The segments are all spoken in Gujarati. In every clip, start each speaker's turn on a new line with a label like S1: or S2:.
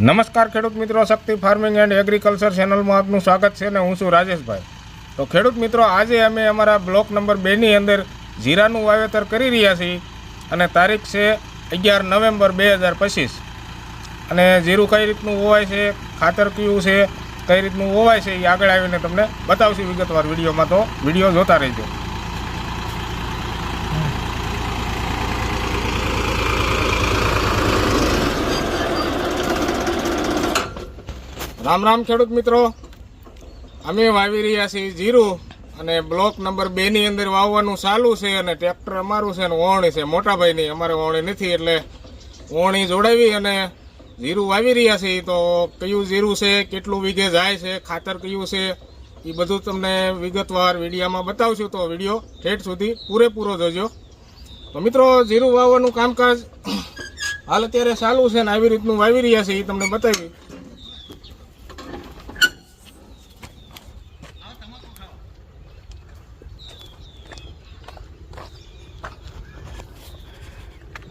S1: નમસ્કાર ખેડૂત મિત્રો, શક્તિ ફાર્મિંગ એન્ડ એગ્રીકલ્ચર ચેનલમાં આપનું સ્વાગત છે અને હું છું રાજેશભાઈ. તો ખેડૂત મિત્રો, આજે અમે અમારા બ્લોક નંબર બેની અંદર જીરાનું વાવેતર કરી રહ્યા છીએ અને તારીખ છે અગિયાર નવેમ્બર બે હજાર પચીસ. અને જીરું કઈ રીતનું હોવાય છે, ખાતર કયું છે, કઈ રીતનું હોવાય છે એ આગળ આવીને તમને બતાવશું વિગતવાર વિડીયોમાં તો. વીડિયો જોતા રહેજો. રામ રામ ખેડૂત મિત્રો. અમે વાવી રહ્યા છીએ જીરું અને બ્લોક નંબર બે ની અંદર વાવવાનું ચાલુ છે અને ટ્રેક્ટર અમારું છે અને ઓવણી છે. મોટાભાઈની અમારે ઓવણી નથી એટલે ઓવણી જોડાવી અને જીરું વાવી રહ્યા છીએ. તો કયું જીરું છે, કેટલું વીઘે જાય છે, ખાતર કયું છે એ બધું તમને વિગતવાર વિડીયામાં બતાવશું. તો વીડિયો ઠેઠ સુધી પૂરેપૂરો જોજો. તો મિત્રો, જીરું વાવવાનું કામકાજ હાલ અત્યારે ચાલુ છે ને આવી રીતનું વાવી રહ્યા છે એ તમને બતાવી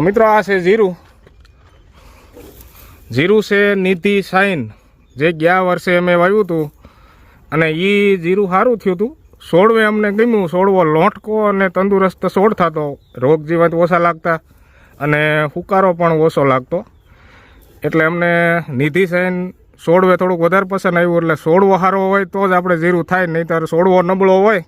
S1: તો મિત્રો આ છે જીરું જીરું છે નિધિ સાઈન જે ગયા વર્ષે અમે વાવ્યું હતું. અને એ જીરું સારું થયું હતું. સોળવે અમને ગમ્યું. સોળવો લોટકો અને તંદુરસ્ત સોળ થતો. રોગ જીવાત ઓછા લાગતા અને હુકારો પણ ઓછો લાગતો. એટલે અમને નિધિ સાઈન સોળવે થોડુંક વધારે પસંદ આવ્યું. એટલે સોળવો સારો હોય તો જ આપણે જીરું થાય. નહીંતર સોળવો નબળો હોય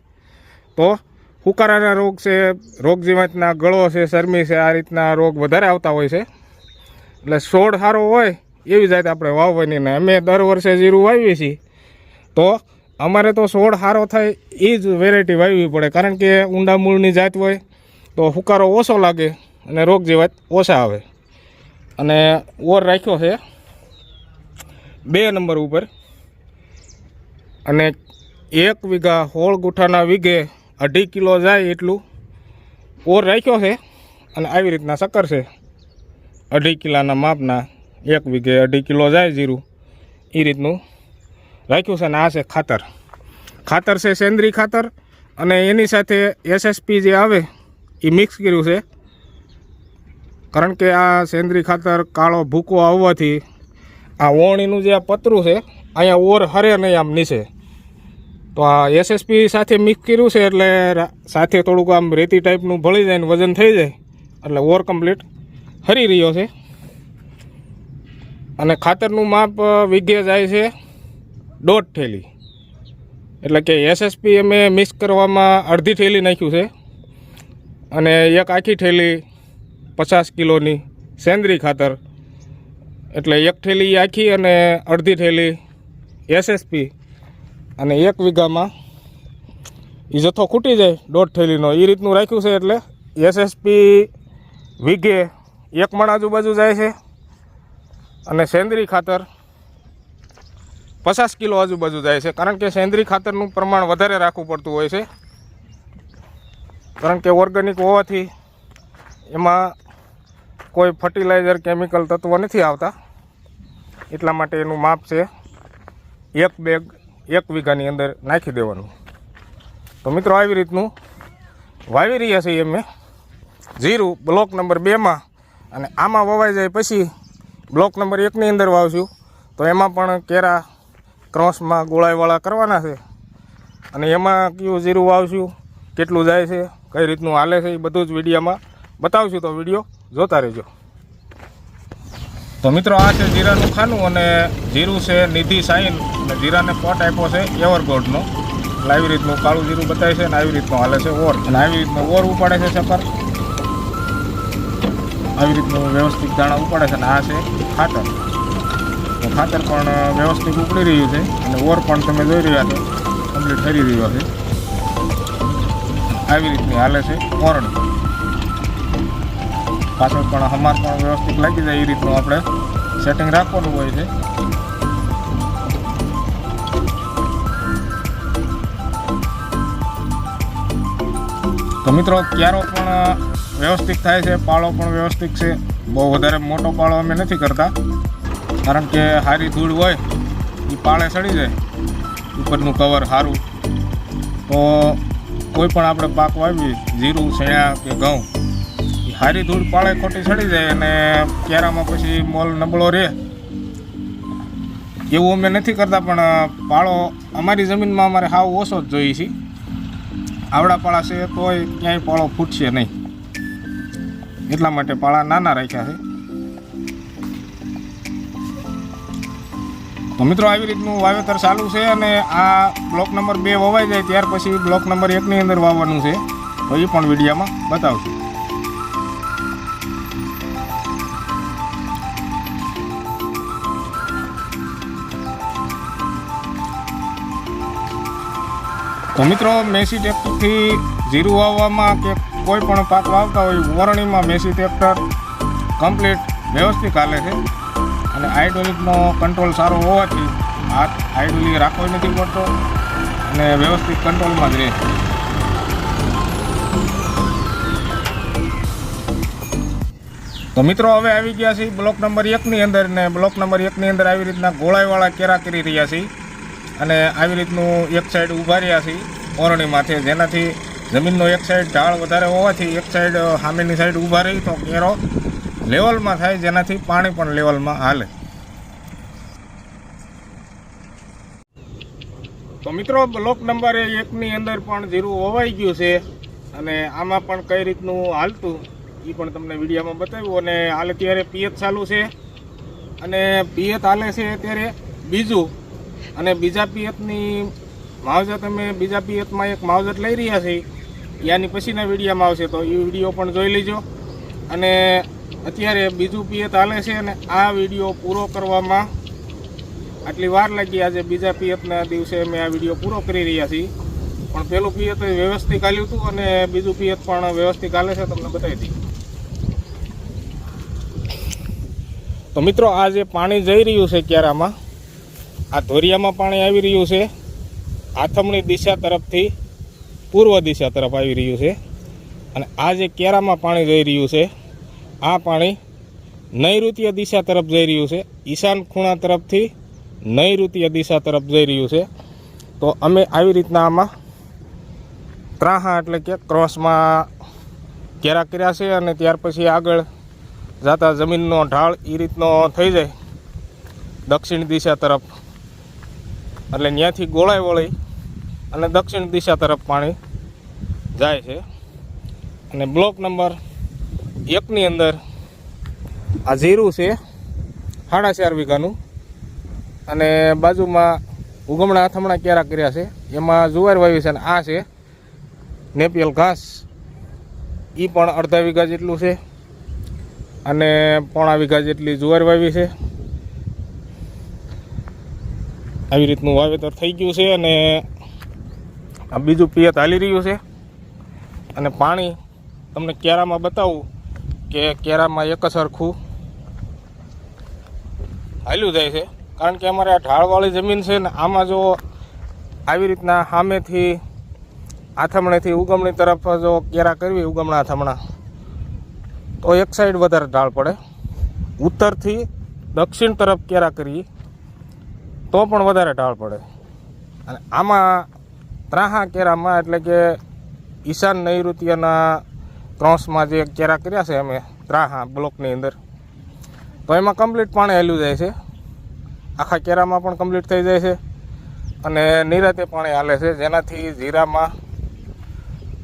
S1: તો હુકારાના રોગ છે, રોગ જીવાતના ગળો છે શરમી છે, આ રીતના રોગ વધારે આવતા હોય છે. એટલે છોડ સારો હોય, એવી જાત આપણે વાવવાની ને અમે દર વર્ષે જીરું વાવીએ છીએ. તો અમારે તો છોડ સારો થાય, એ જ વેરાયટી વાવવી પડે. કારણ કે ઊંડા મૂળની જાત હોય, તો હુકારો ઓછો લાગે અને રોગ જીવાત ઓછા આવે. અને ઓર રાખ્યો છે બે નંબર ઉપર. અને એક વીઘા હોળ ગુઠાના વીઘે અઢી કિલો જાય એટલું. ઓર રાખ્યો છે અને આવી રીતના શક્કર છે. અઢી કિલાના માપના એક વીઘે અઢી કિલો જાય જીરું. એ રીતનું રાખ્યું છે અને આ છે ખાતર. ખાતર છે સેન્દ્રી ખાતર અને એની સાથે એસએસપી જે આવે એ મિક્સ કર્યું છે. કારણ કે આ સેન્દ્રી ખાતર કાળો ભૂકો આવવાથી આ ઓણીનું જે આ પતરું છે, અહીંયા ઓર હરે નહીં આમ નીચે. તો આ એસએસપી સાથે મિક્સ કર્યું છે એટલે સાથે થોડુંક આમ રેતી ટાઈપનું ભળી જાય ને વજન થઈ જાય, એટલે ઓર કમ્પ્લીટ હરી રહ્યો છે. અને ખાતરનું માપ વીઘે જાય છે દોઢ થેલી. એટલે કે એસએસપી અમે મિક્સ કરવામાં અડધી થેલી નાખ્યું છે અને એક આખી થેલી પચાસ કિલોની સેન્દ્રી ખાતર. એટલે એક થેલી આખી અને અડધી થેલી એસએસપી અને એક વીઘામાં એ જથ્થો ખૂટી જાય, દોઢ થેલીનો. એ રીતનું રાખ્યું છે એટલે એસએસપી વીઘે એક મણ આજુબાજુ જાય છે અને સેન્દ્રી ખાતર પચાસ કિલો આજુબાજુ જાય છે. કારણ કે સેન્દ્રી ખાતરનું પ્રમાણ વધારે રાખવું પડતું હોય છે. કારણ કે ઓર્ગેનિક હોવાથી એમાં કોઈ ફર્ટિલાઇઝર, કેમિકલ, તત્વો નથી આવતા. એટલા માટે એનું માપ છે એક બેગ એક વીઘાની અંદર નાખી દેવાનું. તો મિત્રો આવી રીતનું વાવી રહ્યા છીએ અમે. જીરું બ્લોક નંબર બેમાં અને આમાં વવાઈ જાય પછી બ્લોક નંબર એકની અંદર વાવશું. તો એમાં પણ કેરા ક્રોસમાં ગોળાઈવાળા કરવાના છે. અને એમાં કયું જીરું વાવશું, કેટલું જાય છે, કઈ રીતનું હાલે છે એ બધું જ વિડીયોમાં બતાવશું. તો વીડિયો જોતા રહેજો. તો મિત્રો આ છે જીરાનું ખાનું અને જીરું છે નિધિ સાઈન. અને જીરાને પોટ આપ્યો છે એવરગોલ્ડનો એટલે આવી રીતનું કાળું જીરું બતાવે છે અને આવી રીતનું હાલે છે ઓર. અને આવી રીતનું ઓર ઉપાડે છે ચક્કર આવી રીતનું વ્યવસ્થિત દાણા ઉપાડે છે અને આ છે ખાતર. તો ખાતર પણ વ્યવસ્થિત ઉપડી રહ્યું છે અને ઓર પણ તમે જોઈ રહ્યા છો. કમ્પ્લીટ થઈ રહ્યો છે. આવી રીતની હાલે છે ઓરણી પાછળ પણ હમાર પણ વ્યવસ્થિત લાગી જાય એ રીતનું આપણે સેટિંગ રાખવાનું હોય છે. તો મિત્રો, ક્યારો પણ વ્યવસ્થિત થાય છે, પાળો પણ વ્યવસ્થિત છે. બહુ વધારે મોટો પાળો અમે નથી કરતા. કારણ કે સારી ધૂળ હોય એ પાળે સડી જાય. ઉપરનું કવર સારું તો કોઈ પણ આપણે પાક વાવીએ જીરું, શેણા કે ઘઉં હારી ધૂળ પાળે ખોટી ચડી જાય અને કેરામાં પછી મોલ નબળો રહે. એવું અમે નથી કરતા, પણ પાળો અમારી જમીનમાં અમારે હાવ ઓછો જ જોઈએ છે. આવડા પાળા છે તોય ક્યાંય પાળો ફૂટશે નહીં. એટલા માટે પાળા નાના રાખ્યા છે. તો મિત્રો, આવી રીતનું વાવેતર ચાલુ છે અને આ બ્લોક નંબર બે વવાઈ જાય, ત્યાર પછી બ્લોક નંબર એકની અંદર વાવવાનું છે. તો એ પણ વિડીયામાં બતાવશું. તો મિત્રો, મેસી ટ્રેક્ટરથી જીરું વાવવામાં કે કોઈ પણ પાક વાવતા હોય વરણીમાં મેસી ટ્રેક્ટર કમ્પ્લીટ વ્યવસ્થિત હાલે છે. અને હાઇડ્રોલિકનો કંટ્રોલ સારો હોવાથી હાથ હાઇડ્રોલિક રાખવો નથી પડતો અને વ્યવસ્થિત કંટ્રોલમાં જ રહે. તો મિત્રો, હવે આવી ગયા છે બ્લોક નંબર એકની અંદર ને બ્લોક નંબર એકની અંદર આવી રીતના ગોળાઈવાળા કેરા કરી રહ્યા છે અને આવી રીતનું એક સાઈડ ઊભા રહ્યા છીએ ઓરણી જેનાથી જમીનનો એક સાઈડ ઢાળ વધારે હોવાથી એક સાઈડ સામેની સાઈડ ઊભા રહી તો કેરો લેવલમાં થાય, જેનાથી પાણી પણ લેવલમાં હાલે. તો મિત્રો બ્લોક નંબર એકની અંદર પણ જીરું હોવાઈ ગયું છે અને આમાં પણ કઈ રીતનું હાલતું એ પણ તમને વિડીયોમાં બતાવ્યું અને હાલ અત્યારે પિયત ચાલુ છે અને પિયત હાલે છે અત્યારે બીજું અને બીજા પિયતની માવજત અમે બીજા પિયતમાં એક માવજત લઈ રહ્યા છીએ. યાની પછીના વિડીયોમાં આવશે, તો એ વીડિયો પણ જોઈ લેજો. અને અત્યારે બીજું પિયત હાલે છે અને આ વીડિયો પૂરો કરવામાં આટલી વાર લાગી. આજે બીજા પિયતના દિવસે અમે આ વીડિયો પૂરો કરી રહ્યા છીએ. પણ પેલું પિયત વ્યવસ્થિત હાલ્યું હતું અને બીજું પિયત પણ વ્યવસ્થિત હાલે છે, તમને બતાવી દઈએ. તો મિત્રો આ જે પાણી જઈ રહ્યું છે ક્યારામાં આ ધોરિયામાં પાણી આવી રહ્યું છે. આથમણી દિશા તરફથી પૂર્વ દિશા તરફ આવી રહ્યું છે. અને આ જે કેરામાં પાણી જઈ રહ્યું છે, આ પાણી નૈઋત્ય દિશા તરફ જઈ રહ્યું છે. ઈશાન ખૂણા તરફથી નૈઋત્ય દિશા તરફ જઈ રહ્યું છે. તો અમે આવી રીતના આમાં ત્રાહા એટલે કે ક્રોસમાં કેરા કર્યા છે અને ત્યાર પછી આગળ જતા જમીનનો ઢાળ એ રીતનો થઈ જાય. દક્ષિણ દિશા તરફ એટલે ત્યાંથી ગોળાઈ વળી અને દક્ષિણ દિશા તરફ પાણી જાય છે. અને બ્લોક નંબર એકની અંદર આ જીરું છે સાડા ચાર વીઘાનું. અને બાજુમાં ઉગમણા અથમણા ક્યારા કર્યા છે, એમાં જુવાર વાવી છે અને આ છે નેપિયલ ઘાસ. એ પણ અડધા વીઘા જેટલું છે. અને પોણા વીઘા જેટલી જુવાર વાવી છે. આવી રીતનું વાવેતર થઈ ગયું છે અને આ બીજું પિયત હાલી રહ્યું છે. અને પાણી તમને કેરામાં બતાવું કે કેરામાં એક સરખું હાલ્યું જાય છે. કારણ કે અમારે આ ઢાળવાળી જમીન છે ને આમાં જો આવી રીતના સામેથી આથમણેથી ઉગમણી તરફ જો કેરા કરવી ઉગમણા આથમણા, તો એક સાઈડ વધારે ઢાળ પડે. ઉત્તરથી દક્ષિણ તરફ કેરા કરી તો પણ વધારે ઢાળ પડે. અને આમાં ત્રાહા કેરામાં એટલે કે ઈશાન નૈઋત્યના ત્રોસમાં જે કેરા કર્યા છે અમે, ત્રાહા બ્લોકની અંદર, તો એમાં કમ્પ્લીટ પાણી હેલું જાય છે. આખા કેરામાં પણ કમ્પ્લીટ થઈ જાય છે અને નિરાતે પાણી હાલે છે. જેનાથી જીરામાં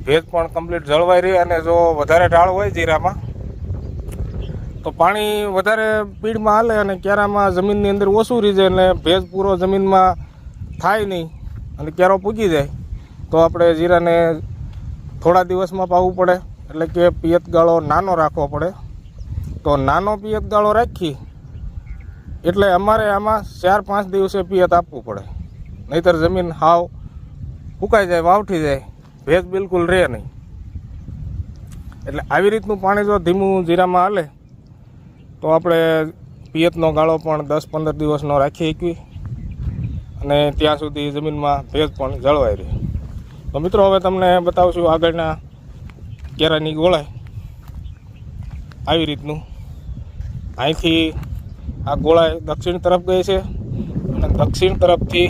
S1: ભેજ પણ કમ્પ્લીટ જળવાઈ રહે અને જો વધારે ઢાળ હોય જીરામાં તો પાણી વધારે પીડમાં હાલે અને ક્યારામાં જમીનની અંદર ઓછું રહી જાય એટલે ભેજ પૂરો જમીનમાં થાય નહીં અને ક્યારો પૂગી જાય. તો આપણે જીરાને થોડા દિવસમાં પાવું પડે, એટલે કે પિયત ગાળો નાનો રાખવો પડે. તો નાનો પિયત ગાળો રાખી, એટલે અમારે આમાં ચાર પાંચ દિવસે પિયત આપવું પડે. નહીતર જમીન હાવ ફૂકાઈ જાય, વાવઠી જાય, ભેજ બિલકુલ રહે નહીં. એટલે આવી રીતનું પાણી જો ધીમું જીરામાં હાલે તો આપણે પિયતનો ગાળો પણ દસ પંદર દિવસનો રાખી શકીએ. અને ત્યાં સુધી જમીનમાં ભેજ પણ જળવાઈ રહે. તો મિત્રો, હવે તમને બતાવશું આગળના કેરાની ગોળાઈ. આવી રીતનું. અહીંથી આ ગોળાઈ દક્ષિણ તરફ ગઈ છે. અને દક્ષિણ તરફથી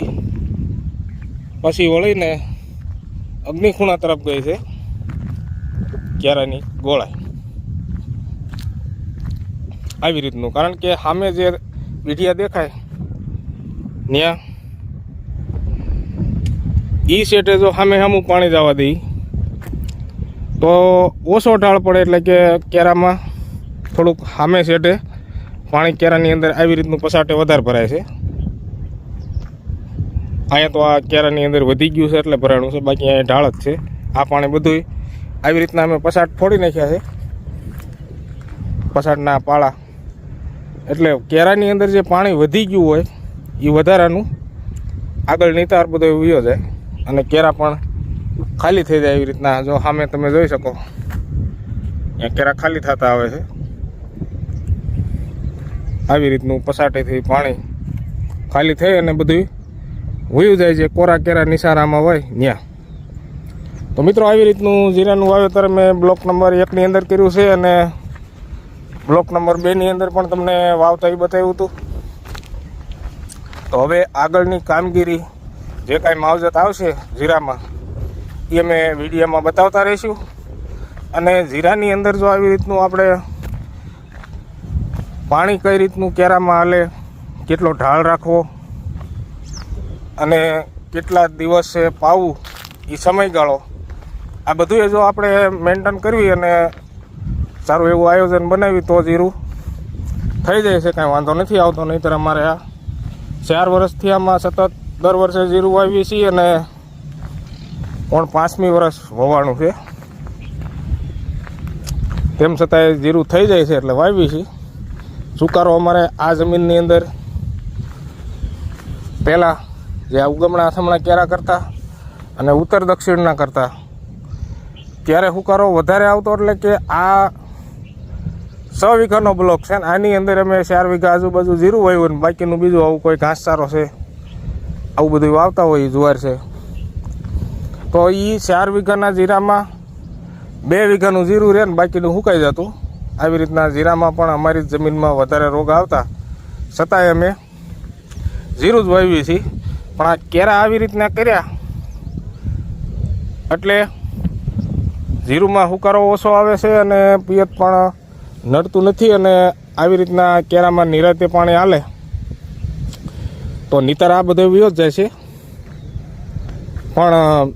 S1: પછી વળીને અગ્નિખૂણા તરફ ગઈ છે. કેરાની ગોળાઈ. આવી રીતનું. કારણ કે સામે જે વિઢિયા દેખાય ત્યાં ઈ સેટે જો સામે સામું પાણી જવા દઈ તો ઓછો ઢાળ પડે એટલે કે કેરામાં થોડુંક સામે સેટે પાણી કેરાની અંદર આવી રીતનું પસાટે વધારે ભરાય છે. અહીંયા તો આ કેરાની અંદર વધી ગયું છે એટલે ભરાણું છે, બાકી અહીંયા ઢાળ જ છે. આ પાણી બધું આવી રીતના અમે પસાટ ફોડી નાખ્યા છે. પસાટના પાળા એટલે કેરાની અંદર જે પાણી વધી ગયું હોય એ વધારાનું આગળ નિતાર બધો વયો જાય. અને કેરા પણ ખાલી થઈ જાય એવી રીતના. જો સામે તમે જોઈ શકો ત્યાં કેરા ખાલી થતા આવે છે. આવી રીતનું પસાટેથી પાણી ખાલી થઈ અને બધું વયું જાય છે. કોરા કેરા નિશારામાં હોય ત્યાં તો મિત્રો, આવી રીતનું જીરાનું વાવેતર મેં બ્લોક નંબર એકની અંદર કર્યું છે અને બ્લોક નંબર બેની અંદર પણ તમને વાવતા એ બતાવ્યું હતું. તો હવે આગળની કામગીરી જે કાંઈ માવજત આવશે જીરામાં એ અમે વિડીયોમાં બતાવતા રહીશું. અને જીરાની અંદર જો આવી રીતનું આપણે પાણી કઈ રીતનું, કેરામાં હાલે, કેટલો ઢાળ રાખવો, અને કેટલા દિવસે પાવું એ સમયગાળો, આ બધું જો આપણે મેન્ટેન કરવી અને સારું એવું આયોજન બનાવ્યું તો જીરું થઈ જાય છે, કાંઈ વાંધો નથી, આવતો નહીંતર અમારે આ ચાર વર્ષથી આમાં સતત દર વર્ષે જીરું વાવીએ છીએ અને પણ પાંચમી વર્ષ વવાણું છે. તેમ છતાંય જીરું થઈ જાય છે એટલે વાવીએ છીએ. સુકારો અમારે આ જમીનની અંદર પહેલાં જે ઉગમણા અથમણા કેરા કરતા અને ઉત્તર દક્ષિણના કરતા. ત્યારે હુકારો વધારે આવતો એટલે કે આ સો વીઘાનો બ્લોક છે ને આની અંદર અમે ચાર વીઘા આજુબાજુ જીરું વાવ્યું ને બાકીનું બીજું આવું કોઈ ઘાસચારો છે, આવું બધું વાવતા હોય જુવાર છે. તો એ ચાર વીઘાના જીરામાં બે વીઘાનું જીરું રહે ને બાકીનું સુકાઈ જતું. આવી રીતના જીરામાં પણ અમારી જમીનમાં વધારે રોગ આવતા. છતાંય અમે જીરું જ વાવીએ છીએ. પણ આ કેરા આવી રીતના કર્યા એટલે જીરુમાં હુકારો ઓછો આવે છે અને પિયત પણ નડતું નથી અને આવી રીતના કેરામાં નિરાતે પાણી હાલે તો નિતર આ બધો વિયો જાય છે. પણ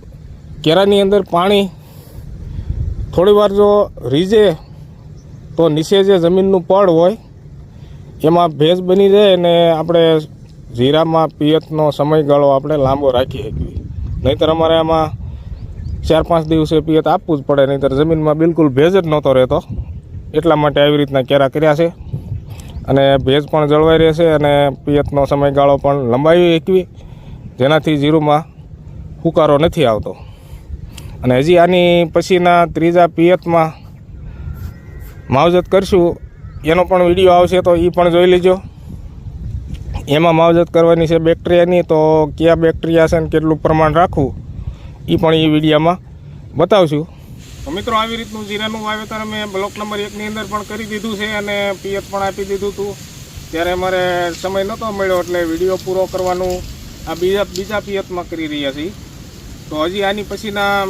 S1: કેરાની અંદર પાણી થોડી વાર જો રીઝે તો નીચે જે જમીનનું પડ હોય, એમાં ભેજ બની જાય અને આપણે જીરામાં પિયતનો સમયગાળો આપણે લાંબો રાખી શકીએ. નહીંતર અમારે આમાં ચાર પાંચ દિવસે પિયત આપવું જ પડે, નહીંતર જમીનમાં બિલકુલ ભેજ જ નહોતો રહેતો. એટલા માટે આવી રીતના કેરા કર્યા છે. અને ભેજ પણ જળવાઈ રહેશે અને પિયતનો સમયગાળો પણ લંબાવી એકવી, જેનાથી જીરુમાં હુકારો નથી આવતો. અને હજી આની પછીના ત્રીજા પિયતમાં માવજત કરશું. એનો પણ વીડિયો આવશે તો એ પણ જોઈ લેજો. એમાં માવજત કરવાની છે બેક્ટેરિયાની, તો કયા બેક્ટેરિયા છે ને કેટલું પ્રમાણ રાખવું એ પણ એ વિડીયામાં બતાવશું. તો મિત્રો, આવી રીતનું જીરાનું વાવેતર અમે બ્લોક નંબર એકની અંદર પણ કરી દીધું છે અને પિયત પણ આપી દીધું હતું. ત્યારે અમારે સમય નહોતો મળ્યો એટલે વીડિયો પૂરો કરવાનું આ બીજા બીજા પિયતમાં કરી રહ્યા છીએ. તો હજી આની પછીના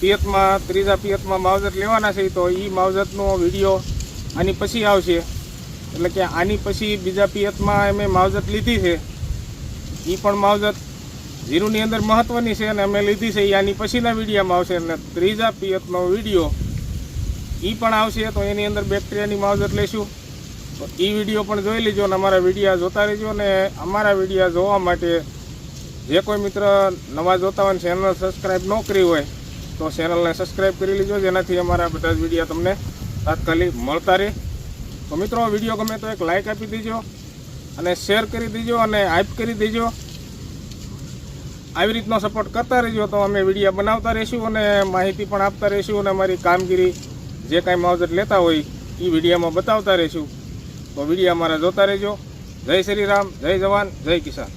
S1: પિયતમાં, ત્રીજા પિયતમાં માવજત લેવાના છે, તો એ માવજતનો વીડિયો આની પછી આવશે. એટલે કે આની પછી બીજા પિયતમાં અમે માવજત લીધી છે. એ પણ માવજત જીરુની અંદર મહત્ત્વની છે અને અમે લીધી છે એ આની પછીના વિડીયોમાં આવશે. અને ત્રીજા પિયતનો વીડિયો એ પણ આવશે, તો એની અંદર બેક્ટેરિયાની માવજત લઈશું તો એ વીડિયો પણ જોઈ લેજો અને અમારા વિડીયા જોતા રહેજો અને અમારા વિડીયા જોવા માટે જે કોઈ મિત્ર નવા જોતા હોય ચેનલ સબસ્ક્રાઈબ ન કરી હોય, તો ચેનલને સબસ્ક્રાઈબ કરી લેજો, જેનાથી અમારા બધા જ વિડીયા તમને તાત્કાલિક મળતા રહે. તો મિત્રો, વીડિયો ગમે તો એક લાઇક આપી દેજો અને શેર કરી દેજો અને હાઇપ કરી દેજો. આવી રીતનો સપોર્ટ કરતા રહેજો તો અમે વીડિયો બનાવતા રહીશું અને માહિતી પણ આપતા રહીશું અને અમારી કામગીરી જે કાંઈ માવજત લેતા હોય એ વિડીયામાં બતાવતા રહીશું. તો વીડિયો અમારા જોતા રહેજો. જય શ્રી રામ, જય જવાન, જય કિસાન.